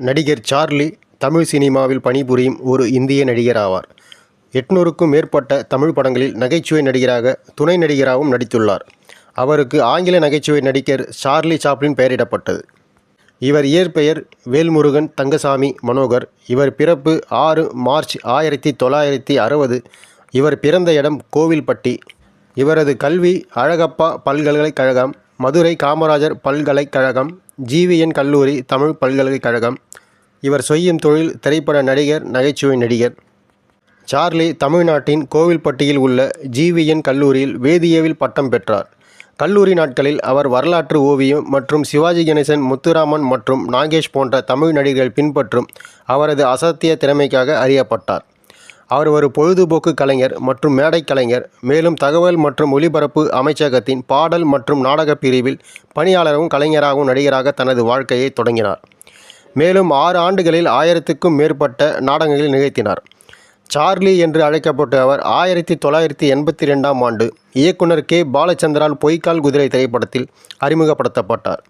நடிகர் சார்லி தமிழ் சினிமாவில் பணிபுரியும் ஒரு இந்திய நடிகர் ஆவார் எட்நூறுக்கும் மேற்பட்ட தமிழ் படங்களில் நகைச்சுவை நடிகராக துணை நடிகராகவும் நடித்துள்ளார். அவருக்கு ஆங்கில நகைச்சுவை நடிகர் சார்லி சாப்ளின் பெயரிடப்பட்டது. இவர் இயற்பெயர் வேல்முருகன் தங்கசாமி மனோகர். இவர் பிறப்பு ஆறு மார்ச் ஆயிரத்தி தொள்ளாயிரத்தி அறுபது இவர் பிறந்த இடம் கோவில்பட்டி. இவரது கல்வி அழகப்பா பல்கலைக்கழகம் மதுரை காமராஜர் பல்கலைக்கழகம் ஜிவிஎன் கல்லூரி தமிழ் பல்கலைக்கழகம். இவர் செய்யும் தொழில் திரைப்பட நடிகர் நகைச்சுவை நடிகர். சார்லி தமிழ்நாட்டின் கோவில்பட்டியில் உள்ள ஜிவிஎன் கல்லூரியில் வேதியியல் பட்டம் பெற்றார். கல்லூரி நாட்களில் அவர் வரலாற்று ஓவியம் மற்றும் சிவாஜி கணேசன் முத்துராமன் மற்றும் நாகேஷ் போன்ற தமிழ் நடிகர்கள் பின்பற்றும் அவரது அசத்திய திறமைக்காக அறியப்பட்டார். அவர் ஒரு பொழுதுபோக்கு கலைஞர் மற்றும் மேடை கலைஞர். மேலும் தகவல் மற்றும் ஒலிபரப்பு அமைச்சகத்தின் பாடல் மற்றும் நாடகப் பிரிவில் பணியாளரும் கலைஞராகவும் நடிகராக தனது வாழ்க்கையை தொடங்கினார். மேலும் ஆறு ஆண்டுகளில் ஆயிரத்துக்கும் மேற்பட்ட நாடகங்களில் நிகழ்த்தினார். சார்லி என்று அழைக்கப்பட்ட அவர் ஆயிரத்தி தொள்ளாயிரத்தி எண்பத்தி ரெண்டாம் ஆண்டு இயக்குனர் கே. பாலச்சந்திரால் பொய்க்கால் குதிரை திரைப்படத்தில் அறிமுகப்படுத்தப்பட்டார்.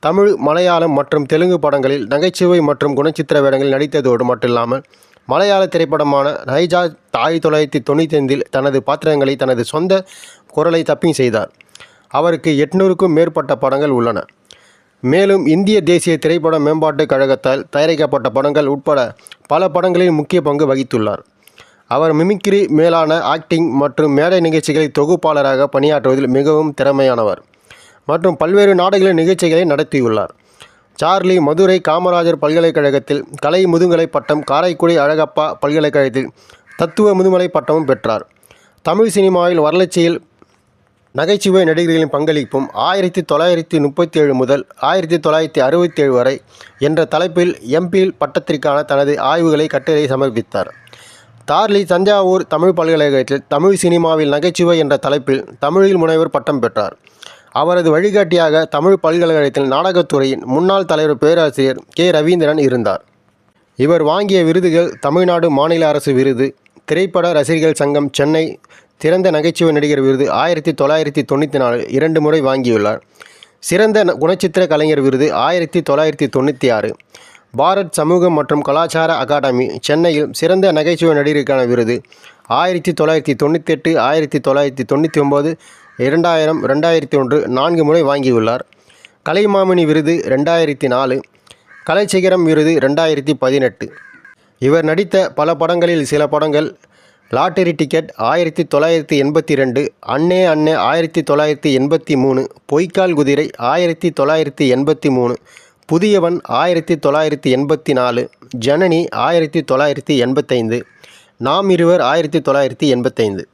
தமிழ் மலையாளம் மற்றும் தெலுங்கு படங்களில் நகைச்சுவை மற்றும் குணச்சித்திர வேடங்களில் நடித்ததோடு மட்டும் இல்லாமல் மலையாள திரைப்படமான நைஜா ஆயிரத்தி தொள்ளாயிரத்தி தொண்ணூற்றி ஐந்தில் தனது பாத்திரங்களை தனது சொந்த குரலை தப்பிங் செய்தார். அவருக்கு எட்நூறுக்கும் மேற்பட்ட படங்கள் உள்ளன. மேலும் இந்திய தேசிய திரைப்பட மேம்பாட்டுக் கழகத்தால் தயாரிக்கப்பட்ட படங்கள் உட்பட பல படங்களில் முக்கிய பங்கு வகித்துள்ளார். அவர் மிமிக்ரி மேலான ஆக்டிங் மற்றும் மேடை நிகழ்ச்சிகளில் தொகுப்பாளராக பணியாற்றுவதில் மிகவும் திறமையானவர் மற்றும் பல்வேறு நாடுகளின் நிகழ்ச்சிகளை நடத்தியுள்ளார். சார்லி மதுரை காமராஜர் பல்கலைக்கழகத்தில் கலை முதுகலை பட்டம் காரைக்குடி அழகப்பா பல்கலைக்கழகத்தில் தத்துவ முதுமலை பட்டமும் பெற்றார். தமிழ் சினிமாவில் வரலட்சியில் நகைச்சுவை நடிகர்களின் பங்களிப்பும் ஆயிரத்தி தொள்ளாயிரத்தி முப்பத்தி ஏழு முதல் ஆயிரத்தி தொள்ளாயிரத்தி அறுபத்தி ஏழு வரை என்ற தலைப்பில் எம்பில் பட்டத்திற்கான தனது ஆய்வுகளை கட்டுரை சமர்ப்பித்தார். தார்லி தஞ்சாவூர் தமிழ் பல்கலைக்கழகத்தில் தமிழ் சினிமாவில் நகைச்சுவை என்ற தலைப்பில் தமிழில் முனைவர் பட்டம் பெற்றார். அவரது வழிகாட்டியாக தமிழ் பல்கலைக்கழகத்தில் நாடகத்துறையின் முன்னாள் தலைவர் பேராசிரியர் கே. ரவீந்திரன் இருந்தார். இவர் வாங்கிய விருதுகள் தமிழ்நாடு மாநில அரசு விருது திரைப்பட ரசிகர்கள் சங்கம் சென்னை திறந்த நகைச்சுவை நடிகர் விருது ஆயிரத்தி தொள்ளாயிரத்தி தொண்ணூற்றி நாலு இரண்டு முறை வாங்கியுள்ளார். சிறந்த குணச்சித்திர கலைஞர் விருது ஆயிரத்தி தொள்ளாயிரத்தி தொண்ணூற்றி ஆறு. பாரத் சமூகம் மற்றும் கலாச்சார அகாடமி சென்னையில் சிறந்த நகைச்சுவை நடிகருக்கான விருது ஆயிரத்தி தொள்ளாயிரத்தி தொண்ணூற்றி எட்டு ஆயிரத்தி தொள்ளாயிரத்தி தொண்ணூற்றி ஒம்பது இரண்டாயிரம் ரெண்டாயிரத்தி ஒன்று நான்கு முறை வாங்கியுள்ளார். கலைமாமணி விருது ரெண்டாயிரத்தி நாலு கலைச்சிகரம் விருது ரெண்டாயிரத்தி பதினெட்டு. இவர் நடித்த பல படங்களில் சில படங்கள் லாட்டரி டிக்கெட் ஆயிரத்தி தொள்ளாயிரத்தி எண்பத்தி ரெண்டு அன்னே அன்னே ஆயிரத்தி தொள்ளாயிரத்தி எண்பத்தி மூணு பொய்க்கால் குதிரை ஆயிரத்தி தொள்ளாயிரத்தி எண்பத்தி மூணு புதியவன் ஆயிரத்தி தொள்ளாயிரத்தி எண்பத்தி நாலு ஜனனி ஆயிரத்தி தொள்ளாயிரத்தி எண்பத்தைந்து நாம் இருவர் ஆயிரத்தி தொள்ளாயிரத்தி எண்பத்தைந்து.